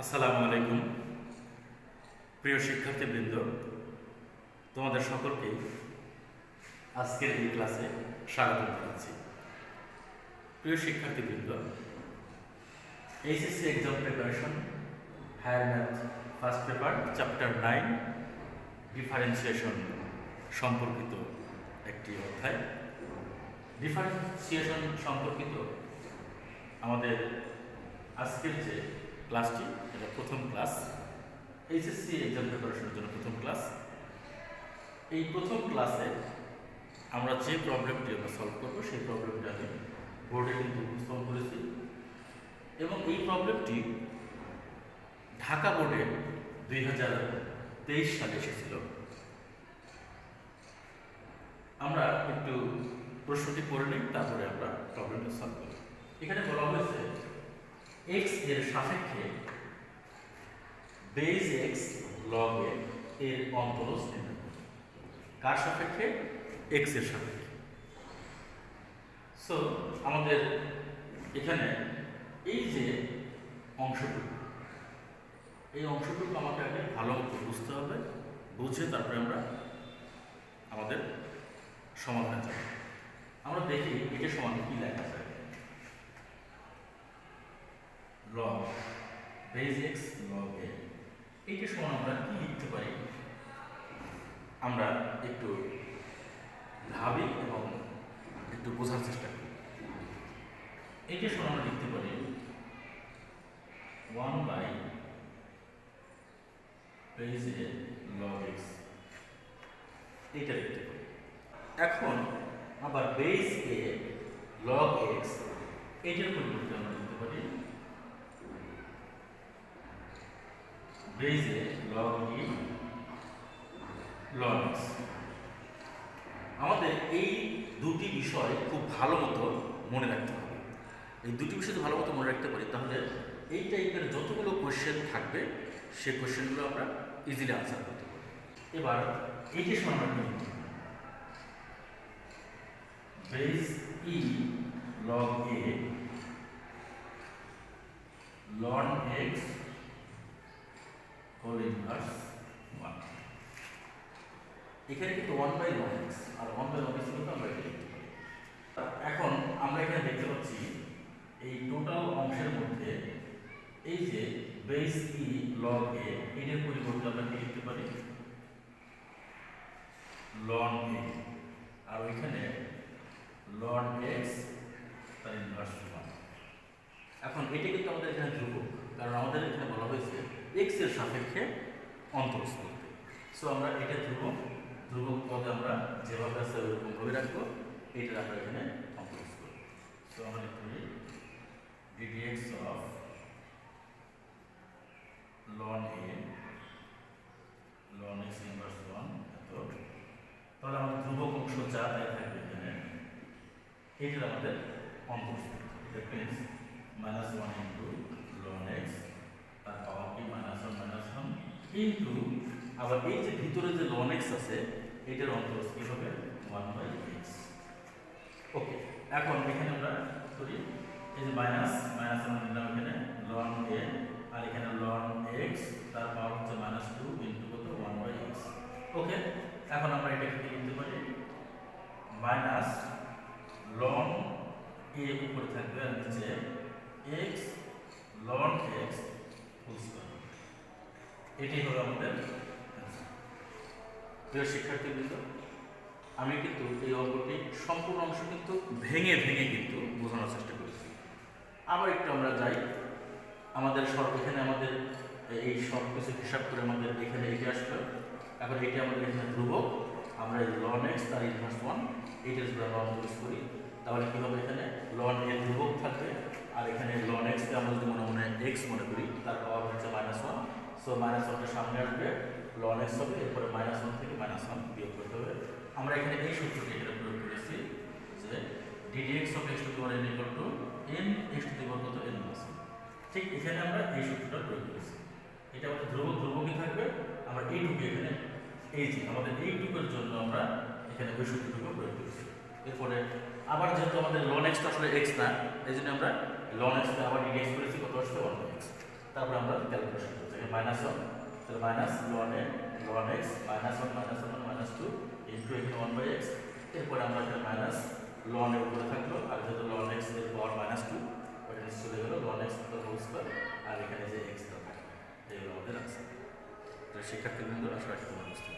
আসসালামু আলাইকুম। প্রিয় শিক্ষার্থীবৃন্দ, তোমাদের সকলকে আজকের এই ক্লাসে স্বাগত জানাচ্ছি। প্রিয় শিক্ষার্থীবৃন্দ, HSC exam preparation higher math first paper chapter nine differentiation সম্পর্কিত একটি অধ্যায়। ডিফারেন্সিয়েশন সম্পর্কিত আমাদের আজকের যে ক্লাসটি, এটা প্রথম ক্লাস। এইচএসসি এক্সাম প্রিপারেশনের জন্য প্রথম ক্লাস। এই প্রথম ক্লাসে আমরা যে প্রবলেমটি আমরা সলভ করব, সেই প্রবলেমটি আমি বোর্ডে কিন্তু উপস্থাপন করেছি। এবং এই প্রবলেমটি ঢাকা বোর্ডে দুই হাজার তেইশ সালে এসেছিল। আমরা একটু প্রশ্নটি করে নিই, তারপরে আমরা প্রবলেমটি সলভ করি এখানে বলা হয়েছে এক্সের সাপেক্ষে বেজ এক্স লগ এর অন্তরজ নির্ণয় করুন। কার সাপেক্ষে? এক্সের সাপেক্ষে। সো আমাদের এখানে এই যে অংশটুকু, এই অংশটুকু আমাকে আগে ভালো বুঝতে হবে, বুঝে তারপরে আমরা আমাদের সমাধানে যাব। আমরা দেখি এটা সমান কি লেখা যায় log base X log A এইটা আমরা কি লিখতে পারি? আমরা একটু ভাবি এবং একটু বোঝার চেষ্টা করি। এইটা সমান আমরা লিখতে পারি one by base A log X এইটা লিখতে পারি। এখন আবার বেজ এ লগ এক্স এইটার পরিবর্তে আমরা লিখতে পারি লগ ই লগ এক্স আমাদের এই দুটি বিষয় খুব ভালো মতো মনে রাখতে হবে। এই দুটি বিষয় ভালো মতো মনে রাখতে পারি, তাহলে এই টাইপের যতগুলো কোয়েশ্চেন থাকবে, সেই কোয়েশ্চেনগুলো আমরা ইজিলি আনসার করতে পারি এবার এইটি সমান লিখব? E log A ln X inverse one এখানে কিন্তু ওয়ান বাই ওয়ান এক্স আর ওয়ান বাই ওয়ান এক্স কিন্তু আমরা পারি। এখন আমরা এখানে দেখতে পাচ্ছি, এই টোটাল অংশের মধ্যে এই যে বেস ই লগ এ এর পরিবর্তে আমরা কি লিখতে পারি? লন এ আর ওইখানে লন এক্স তার ইনভার্স ওয়ান এখন এটা কিন্তু আমাদের এখানে ধ্রুবক, কারণ আমাদের এখানে বলা হয়েছে এক্সের সাপেক্ষে অন্তরস্থ করতে সো আমরা এটা ধ্রুবক ধ্রুবক পদে আমরা যেভাবে আছে ওরকম ভাবে রাখব, এইটা আমরা এখানে অন্তরস্থ সো আমরা লিখতে পারি d dx of ln A ln X inverse one এত। তাহলে আমাদের ধ্রুবক অংশ যা তাই থাকবে এখানে এইটা আমাদের অন্তরস্থ that means minus one into ln X তার কি মাইনাস ওয়ান মাইনাস ইন্টু আবার এই যে ভিতরে যে লন এক্স আছে, এটার অন্তরজ কি হবে? ওয়ান বাই এক্স ওকে এখন এখানে আমরা করি, এই যে মাইনাস মাইনাস আমরা নিলাম এখানে লন এ আর এখানে লন এক্স তার পাওয়ার হচ্ছে মাইনাস টু ইন্টু কত? ওয়ান বাই এক্স ওকে এখন আমরা এটাকে কি লিখতে পারি? মাইনাস লন এ উপরে থাকবে আর নিচে এক্স লন এক্স এটাই হলো আমাদের। প্রিয় শিক্ষার্থীবৃন্দ, আমি কিন্তু এই অঙ্কটি সম্পূর্ণ অংশ কিন্তু ভেঙে ভেঙে কিন্তু বোঝানোর চেষ্টা করেছি। আবার একটু আমরা যাই। আমাদের সব এখানে আমাদের এই সব কিছু হিসাব করে আমাদের এখানে এটি আসবে এখন এটি আমাদের এখানে ধ্রুবক। আমরা এই লন এক্স তার ইনভার্স ওয়ান এইটা যদি আমরা অন্তরিস করি, তাহলে কী হবে এখানে? লন এর ধ্রুবক থাকবে। আর এখানে লন এক্সকে আমরা যদি মনে মনে এক্স মনে করি, তার পাওয়ার হচ্ছে মাইনাস সো মাইনাস ওয়ানটা সামনে আসবে লন এক্স হবে, এরপরে মাইনাস ওয়ান থেকে মাইনাস ওয়ান বিয়োগ করতে হবে। আমরা এখানে এই সূত্রটি এখানে প্রয়োগ করেছি যে d d X of X to the power N equal to N X to the কত এন ঠিক এখানে আমরা এই সূত্রটা প্রয়োগ করেছি। এটা আমাদের ধ্রুবক, ধ্রুবকই থাকবে। আমরা এইটুকু এখানে, এই যে আমাদের এইটুকুর জন্য আমরা এখানে ওই সূত্রটুকু প্রয়োগ করেছি। এরপরে আবার যেহেতু আমাদের লন এক্সটা আসলে এক্স না, এই জন্য আমরা লন এক্সটা আবার ডিডি এক্স করেছি, কত আসছে? ওয়ান এক্স তারপর আমরা ক্যালকুলেশন করছি মাইনাস ওয়ান তাহলে minus ln A ln X minus one minus one minus two into এখানে ওয়ান বাই এক্স এরপরে আমরা একটা মাইনাস লন এর উপরে থাকল, আর যেহেতু লন এক্সের পাওয়ার মাইনাস টু ওটা নিচে চলে গেলো লন এক্স হোল স্কোয়ার আর এখানে যে এক্স থাকবে এইগুলো আমাদের আছে শিক্ষার্থীবৃন্দ, আশা রাখি তোমরা বুঝতে